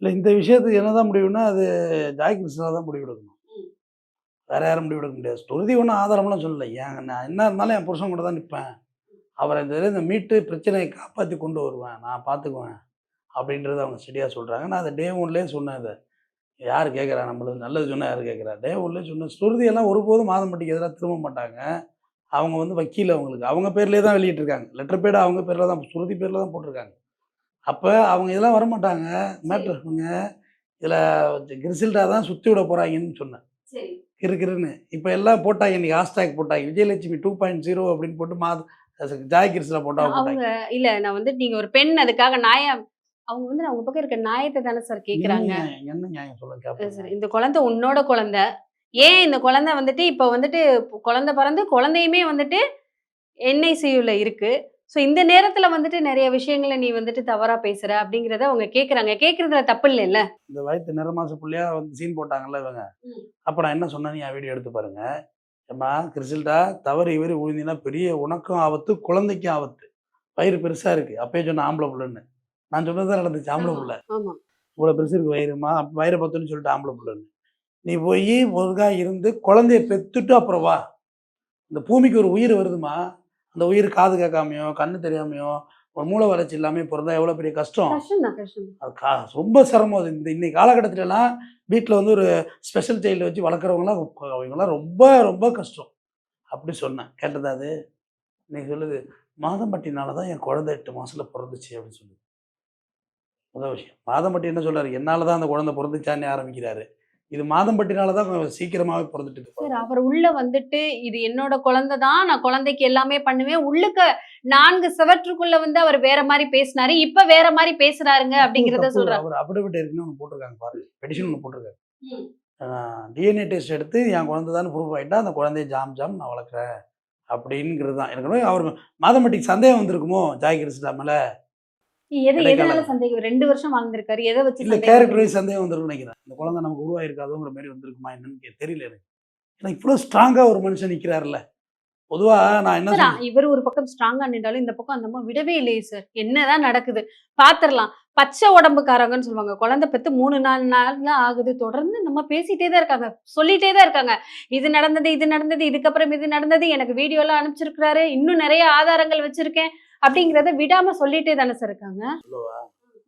இல்லை இந்த விஷயத்துக்கு என்ன தான் முடிவுன்னா அது ஜாய் கிருஷ்ணா தான் முடிவு எடுக்கணும். வேற யாரும் முடிவு எடுக்க முடியாது. ஸ்ருதி ஒன்றும் ஆதாரம்லாம் சொல்லலை. ஏன் நான் என்ன இருந்தாலும் என் புருஷன் கூட தான் நிற்பேன் அவரை இந்த இந்த மீட்டு பிரச்சனையை காப்பாற்றி கொண்டு வருவேன். நான் பார்த்துக்குவேன் அப்படின்றத அவங்க ஸ்டடியாக சொல்கிறாங்க நான் அதை டே ஒன்லேயே சொன்னேன் அதை. யார் கேட்குறா? நம்மளுக்கு நல்லது சொன்னால் யார் கேட்குறா? டே ஒன்லேயே சொன்னேன். ஸ்ருதியெல்லாம் ஒருபோதும் மாதம்பட்டிக்கு எதிராக திரும்ப மாட்டாங்க. அவங்க வந்து வக்கீல் அவங்களுக்கு. அவங்க பேர்லேயே தான் வெளியிட்டிருக்காங்க. லெட்டர் பேடு அவங்க பேரில் தான் ஸ்ருதி பேரில் தான் போட்டிருக்காங்க. அப்போ அவங்க இதெல்லாம் வரமாட்டாங்க. மேட்ருங்க இதில் கிரிசில்டா தான் சுற்றி விட போகிறாங்கன்னு சொன்னேன். சரி. இருக்குன்னு இப்போ எல்லாம் போட்டாங்க. இன்னைக்கு ஹாஸ்டாக் போட்டாங்க. விஜயலட்சுமி டூ பாயிண்ட் ஜீரோ அப்படின்னு போட்டு மா ஜாய் கிரிசில் போட்டா போட்டாங்க. அவங்க இல்ல நான் வந்து நீங்க ஒரு பெண் அதுக்காக நியாயம். அவங்க வந்து அவங்க பக்கம் இருக்க நியாயத்தை தானே சார் கேக்குறாங்க. என்ன நியாயம்? என்ன நியாயம் சொல்ல அது கேட்பாங்க சரி இந்த குழந்தை உன்னோட குழந்தை. ஏன் இந்த குழந்தை வந்துட்டு இப்போ வந்துட்டு குழந்தை பிறந்து குழந்தையுமே வந்துட்டு என்ஐசியூல இருக்கு. ஸோ இந்த நேரத்துல வந்துட்டு நிறைய விஷயங்களை நீ வந்துட்டு தவறா பேசுற அப்படிங்கறத அவங்க கேக்குறாங்க. கேக்குறதுல தப்பு இல்லைல்ல? இந்த வயத்து நிறமாச புள்ளையா வந்து சீன் போட்டாங்கல்ல இவங்க. அப்போ நான் என்ன சொன்னேன்னு என் வீடியோ எடுத்து பாருங்க. ஏம்மா கிறிஸ்டல்டா தவறு இவரு உழுந்தினா பெரிய உனக்கும் ஆபத்து குழந்தைக்கும் ஆபத்து. வயிறு பெருசா இருக்கு. அப்பயே சொன்ன ஆம்பளை புள்ளன்னு. நான் சொன்னது தான் நடந்துச்சு ஆம்பளை புள்ள. ஆமா. இவ்வளோ பெருசு இருக்கு வயிறுமா? வயிறை பத்துன்னு சொல்லிட்டு ஆம்பளை புள்ளன்னு. நீ போய் ஒழுங்கா இருந்து குழந்தைய பெத்துட்டு அப்புறம் வா. இந்த பூமிக்கு ஒரு உயிர் வருதுமா? அந்த உயிர் காது கேட்காமையோ கண்ணு தெரியாமையோ ஒரு மூளை வளர்ச்சி இல்லாமல் பிறந்தா எவ்வளோ பெரிய கஷ்டம்? அது கா ரொம்ப சிரமம் அது. இந்த இன்னைக்கு காலகட்டத்திலலாம் வீட்டில் வந்து ஒரு ஸ்பெஷல் சைல்டு வச்சு வளர்க்குறவங்களாம் அவங்களாம் ரொம்ப ரொம்ப கஷ்டம். அப்படி சொன்னேன். கேட்டதா அது? இன்னைக்கு சொல்லுது மாதம்பட்டினால தான் என் குழந்தை எட்டு மாசத்துல பிறந்துச்சு அப்படின்னு சொல்லுது. முதல் விஷயம். மாதம்பட்டி என்ன சொல்றாரு? என்னால தான் அந்த குழந்தை பிறந்துச்சான்னு ஆரம்பிக்கிறாரு. இது மாதம்பட்டினால தான் சீக்கிரமாவே பிறந்துட்டு சார். அவர் உள்ள வந்துட்டு இது என்னோட குழந்தை தான் நான் குழந்தைக்கு எல்லாமே பண்ணுவேன். உள்ளுக்க நான்கு செவற்றுக்குள்ள வந்து அவர் வேற மாதிரி பேசினாரு. இப்ப வேற மாதிரி பேசுறாருங்க அப்படிங்கறத சொல்றாரு. அவர் அபிடவிட் இருக்குன்னு ஒன்று போட்டிருக்காங்க பாருங்க. பெடிஷன் ஒன்று போட்டிருக்காரு. டிஎன்ஏ டெஸ்ட் எடுத்து என் குழந்தை தான் ப்ரூஃப் ஆகிட்டா அந்த குழந்தைய ஜாம் ஜாம் நான் வளர்க்குறேன். அப்படிங்கிறது தான். எனக்கு அவர் மாதம்பட்டிக்கு சந்தேகம் வந்திருக்குமோ? ஜாய் மேல? எது எதனால சந்தேகம்? ரெண்டு வருஷம் வாழ்ந்திருக்காரு. எதை வச்சு இல்லை சந்தேகம் கேரக்டர் வைஸ் சந்தேகம் வந்திருக்குன்னு நினைக்கிறேன். இந்த குழந்தை நமக்கு உருவாயிருக்காதுங்கிற மாதிரி வந்திருக்குமா என்னன்னு கே- தெரியல எனக்கு. ஏன்னா இவ்வளோ ஸ்ட்ராங்காக ஒரு மனுஷன் நிற்கிறாருல்ல பொதுவாக நான் என்ன சார், சொல்றேன் இவர் ஒரு பக்கம் ஸ்ட்ராங்கா நின்றாலும் இந்த பக்கம் அந்த விடவே இல்லையே சார் என்னதான் நடக்குது? பாத்திரலாம். பச்சை உடம்புக்காரங்கன்னு சொல்லுவாங்க. குழந்தை பெத்து மூணு நாலு நாள் தான் ஆகுது. தொடர்ந்து நம்ம பேசிட்டே தான் இருக்காங்க. சொல்லிட்டே தான் இருக்காங்க. இது நடந்தது இது நடந்தது இதுக்கப்புறம் இது நடந்தது. எனக்கு வீடியோ எல்லாம் அனுப்பிச்சிருக்கிறாரு. இன்னும் நிறைய ஆதாரங்கள் வச்சிருக்கேன். அப்படிங்கறத விடாம சொல்லிட்டே தானே சார் இருக்காங்க?